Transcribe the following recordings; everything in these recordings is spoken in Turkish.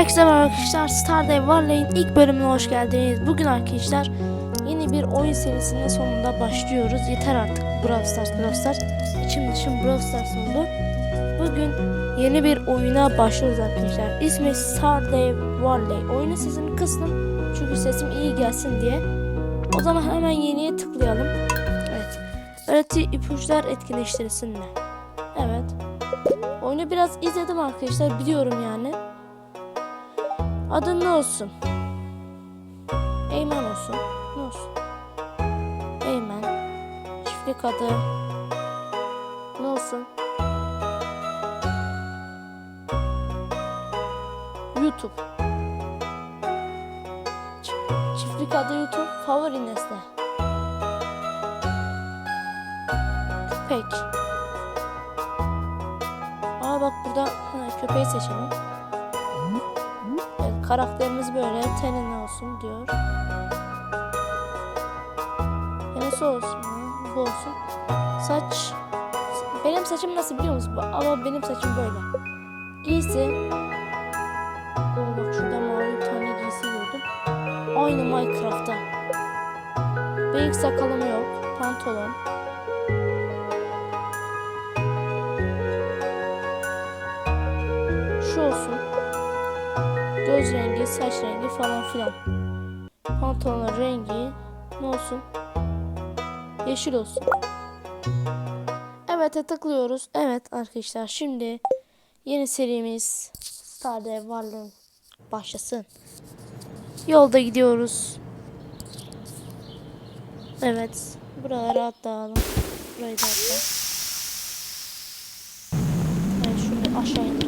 Herkese merhaba arkadaşlar. Stardew Valley'in ilk bölümüne hoş geldiniz. Bugün arkadaşlar yeni bir oyun serisinin sonunda başlıyoruz. Yeter artık Brawl Stars, Brawl Stars. İçim dışım Brawl Stars oldu. Bugün yeni bir oyuna başlıyoruz arkadaşlar. İsmi Stardew Valley. Oyunun sesini kıstım. Çünkü sesim iyi gelsin diye. O zaman hemen yeniye tıklayalım. Evet. Öğreti ipuçlar etkileştirsinler. Evet. Oyunu biraz izledim arkadaşlar. Biliyorum yani. Adın ne olsun? Eymen olsun. Ne olsun? Eymen. Çiftlik adı. Ne olsun? YouTube. Çiftlik adı YouTube. Favori nesne. Köpek. Aa bak burada ha, köpeği seçelim. Karakterimiz böyle teni ne olsun diyor. Yenisi olsun? Bu olsun. Saç. Benim saçım nasıl biliyor musun? Ama benim saçım böyle. Giysi. Oo bak şurada mavi tane giysi gördüm. Aynı Minecraft'ta. Bıyık sakalım yok. Pantolon. Şu olsun. Rengi, saç rengi falan filan. Pantolonun rengi ne olsun? Yeşil olsun. Evet tıklıyoruz. Evet arkadaşlar şimdi yeni serimiz Stardew Valley başlasın. Yolda gidiyoruz. Evet. Buraları atlayalım. Burayı da atla. Evet şunu aşağı indirelim.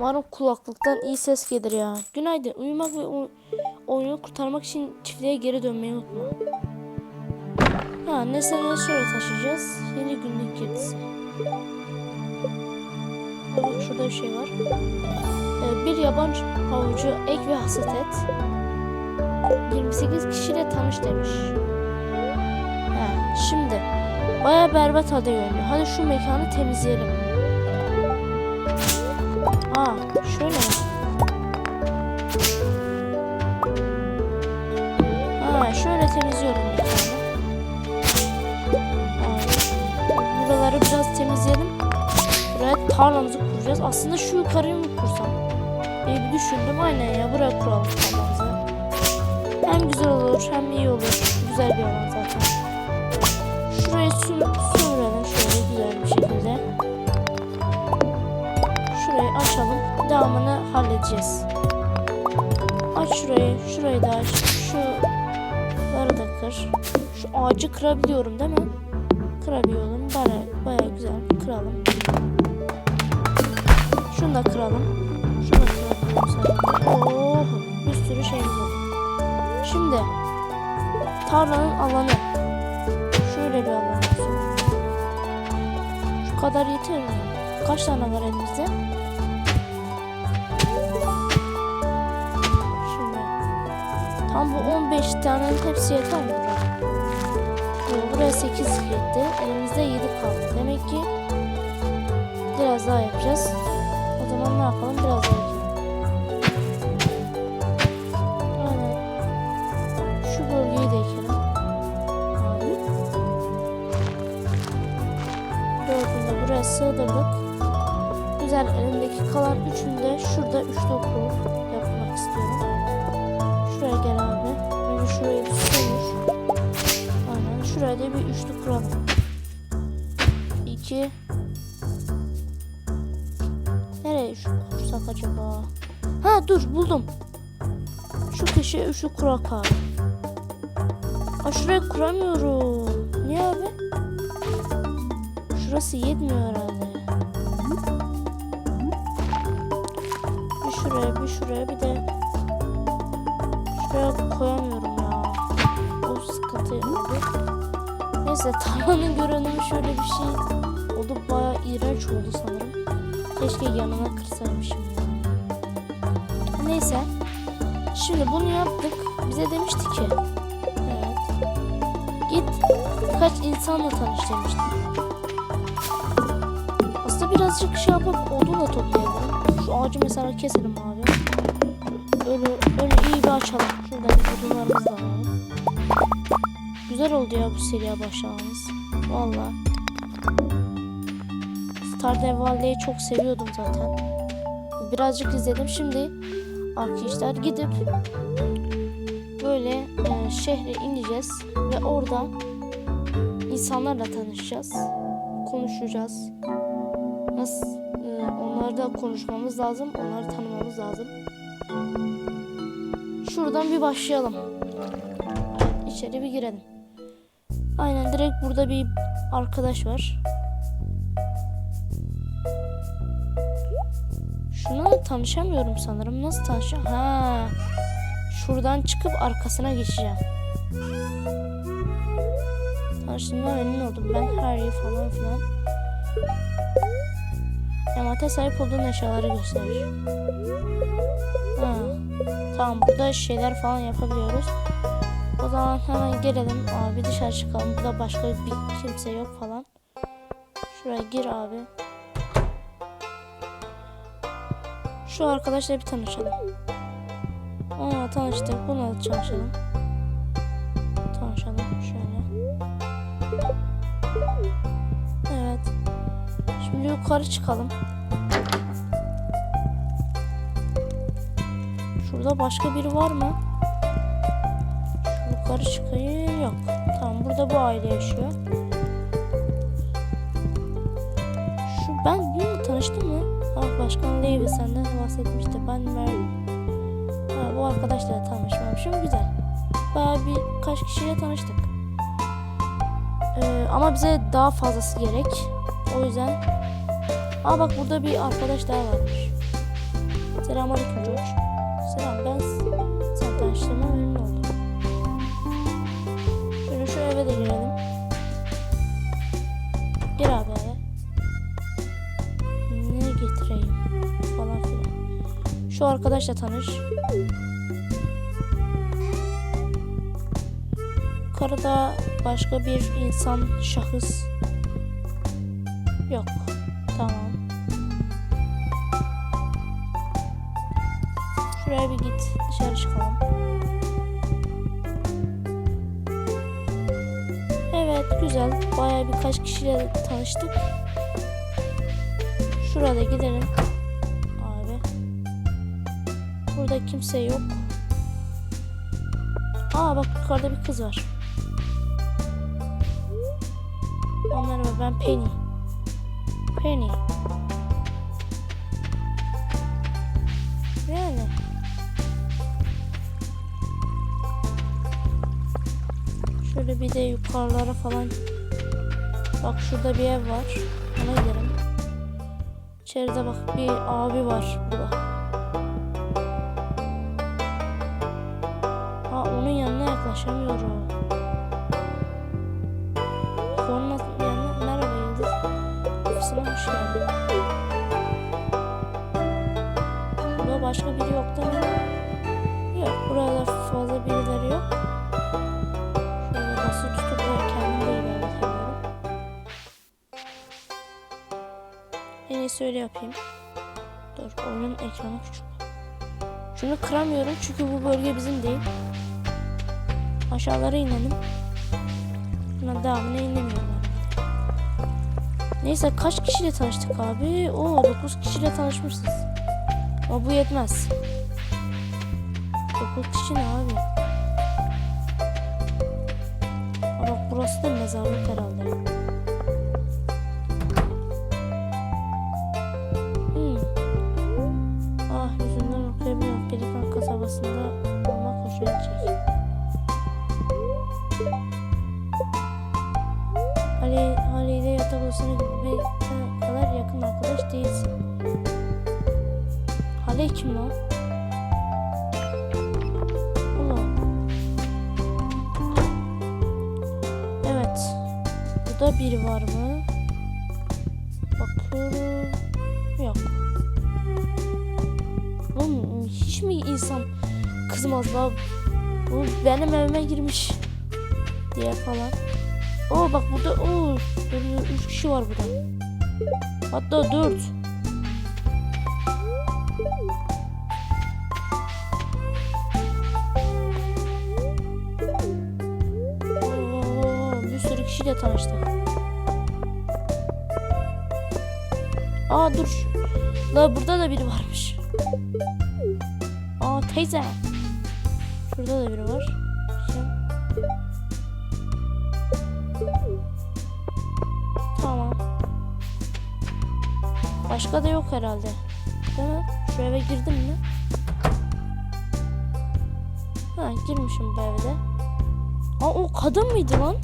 Umarım kulaklıktan iyi ses gelir ya. Günaydın. Uyumak ve oy- oyunu kurtarmak için çiftliğe geri dönmeyi unutma. Ha nesneleri şöyle taşıyacağız. Yeni günlük. Ha, Bak şurada bir şey var. Ee, bir yabancı havucu ek ve hasat et. 28 kişiyle tanış demiş. Ha, şimdi baya berbat halde görünüyor. Hadi şu mekanı temizleyelim. Şöyle mi? Ha, şöyle temizliyorum mekanı. Aa, Buraları biraz temizleyelim. Buraya tarlamızı kuracağız. Aslında şu yukarıyı mı kursam? diye bir düşündüm. Aynen ya buraya kuralım tarlamızı. Hem güzel olur hem iyi olur. Güzel bir alan zaten. Şurayı sür Halledeceğiz. Aç şurayı. Şurayı da aç. Şuları da kır. Şu ağacı kırabiliyorum değil mi? Kırabiliyorum. Baya, baya güzel. Kıralım. Şunu da kıralım. Şunu da sadece. Oh, bir sürü şeyimiz oldu. Şimdi tarlanın alanı. Şöyle bir alan olsun. Şu kadar yeter mi? Kaç tane var elimizde? Tam bu 15 tanenin hepsi yeter mi buraya? Yok, buraya 8 yetti. Elimizde 7 kaldı. Demek ki biraz daha yapacağız. O zaman ne yapalım? Biraz daha kuralım. İki. Nereye üçlü kursak acaba? Ha dur buldum. Şu köşeye üçlü kurak abi. Aa şuraya kuramıyorum. Niye abi? Şurası yetmiyor herhalde. Bir şuraya bir şuraya bir de şuraya koyamıyorum Neyse tarlanın görünümü şöyle bir şey oldu. Baya iğrenç oldu sanırım. Keşke yanına kırsaymışım. Neyse. Şimdi bunu yaptık. Bize demişti ki. Evet. Git birkaç insanla tanış demişti. Aslında birazcık şey yapıp odunla toplayalım. Şu ağacı mesela keselim abi. Öyle, öyle iyi bir açalım. Şuradan odunlarımızı da alalım. Güzel oldu ya bu seriye başlamamız. Valla. Stardew Valley'i çok seviyordum zaten. Birazcık izledim. Şimdi arkadaşlar gidip böyle e, şehre ineceğiz ve orada insanlarla tanışacağız. Konuşacağız. Nasıl e, onlarla konuşmamız lazım. Onları tanımamız lazım. Şuradan bir başlayalım. İçeri bir girelim. Aynen direkt burada bir arkadaş var. Şuna tanışamıyorum sanırım. Nasıl tanışacağım? Ha. Şuradan çıkıp arkasına geçeceğim. Tanıştığımdan memnun oldum. Ben Harry falan filan. Emate sahip olduğun eşyaları gösterir. Ha. Tamam burada şeyler falan yapabiliyoruz. O zaman hemen gelelim abi dışarı çıkalım. Burada başka bir kimse yok falan. Şuraya gir abi. Şu arkadaşla bir tanışalım. Aa tanıştık. Bununla da tanışalım. Tanışalım şöyle. Evet. Şimdi yukarı çıkalım. Şurada başka biri var mı? Yukarı çıkayım. Yok. Tamam burada bu aile yaşıyor. Şu ben bununla tanıştım mı? Ah başkan Levy senden bahsetmişti. Ben Merlin. Ha, bu arkadaşla da tanışmamışım. Güzel. Bayağı birkaç kişiyle tanıştık. Ee, ama bize daha fazlası gerek. O yüzden Aa bak burada bir arkadaş daha varmış. Selamünaleyküm George. Şu arkadaşla tanış. Yukarıda başka bir insan, şahıs yok. Tamam. Şuraya bir git. Dışarı çıkalım. Evet güzel. Baya birkaç kişiyle tanıştık. Şurada gidelim. Burada kimse yok. Aa bak yukarıda bir kız var. Merhaba ben Penny. Penny. Yani. Şöyle bir de yukarılara falan. Bak şurada bir ev var. Ona gidelim. İçeride bak bir abi var burada. Yaklaşamıyorum. Onun yanına merhaba Yıldız. Ofisine hoş geldin. Burada başka biri yok değil mi? Yok burada fazla birileri yok. Şöyle basılı tutup kendim de ilerlet ediyorum. En iyisi öyle yapayım. Dur oyunun ekranı küçük. Şunu kıramıyorum çünkü bu bölge bizim değil. Aşağılara inelim. Buna devamına inemiyorum. Neyse kaç kişiyle tanıştık abi? Oo 9 kişiyle tanışmışız. Ama bu yetmez. 9 kişi ne abi? Bak burası da mezarlık herhalde. Burada biri var mı? Bakıyorum. Yok. Oğlum hiç mi insan kızmaz la? Bu benim evime girmiş diye falan. Oo bak burada böyle üç kişi var burada. Hatta dört. Kişiyle tanıştık. Aa dur. La burada da biri varmış. Aa teyze. Şurada da biri var. Kim? Tamam. Başka da yok herhalde. Değil mi? Şu eve girdim mi? Ha girmişim bu evde. Aa o kadın mıydı lan?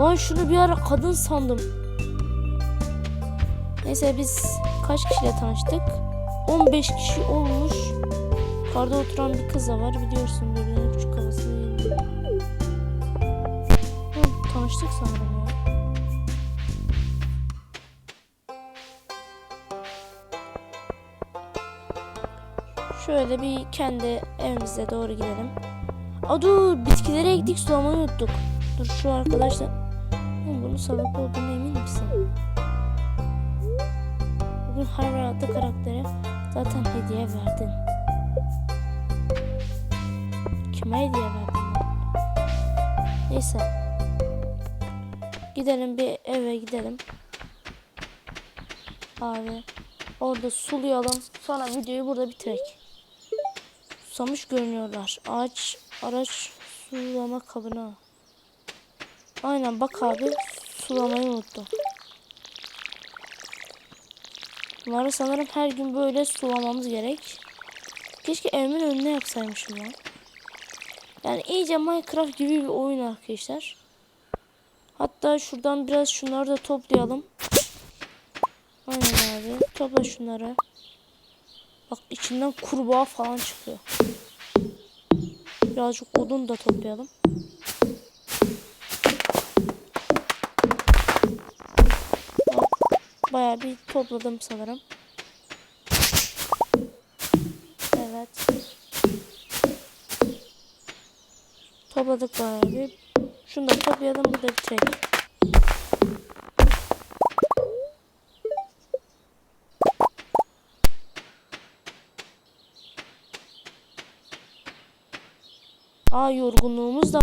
Lan şunu bir ara kadın sandım. Neyse biz kaç kişiyle tanıştık? 15 kişi olmuş. Karda oturan bir kız da var biliyorsun böyle küçük kafası. Hı, tanıştık sanırım ya. Şöyle bir kendi evimize doğru gidelim. Aa dur bitkileri ektik sulamayı unuttuk. Dur şu arkadaşla. Bunun salak olduğuna emin misin? Bugün Harvard adlı karaktere zaten hediye verdin. Kime hediye verdin? Neyse. Gidelim bir eve gidelim. Abi. Orada sulayalım. Sonra videoyu burada bitirek. Susamış görünüyorlar. Ağaç, araç sulama kabına. Aynen bak abi sulamayı unuttum. Bunları sanırım her gün böyle sulamamız gerek. Keşke evimin önüne yapsaymışım ya. Yani iyice Minecraft gibi bir oyun arkadaşlar. Hatta şuradan biraz şunları da toplayalım. Aynen abi. Topla şunları. Bak içinden kurbağa falan çıkıyor. Birazcık odun da toplayalım. Bayağı bir topladım sanırım. Evet. Topladık bayağı bir. Şunu da toplayalım burada bitirelim. Aa yorgunluğumuz da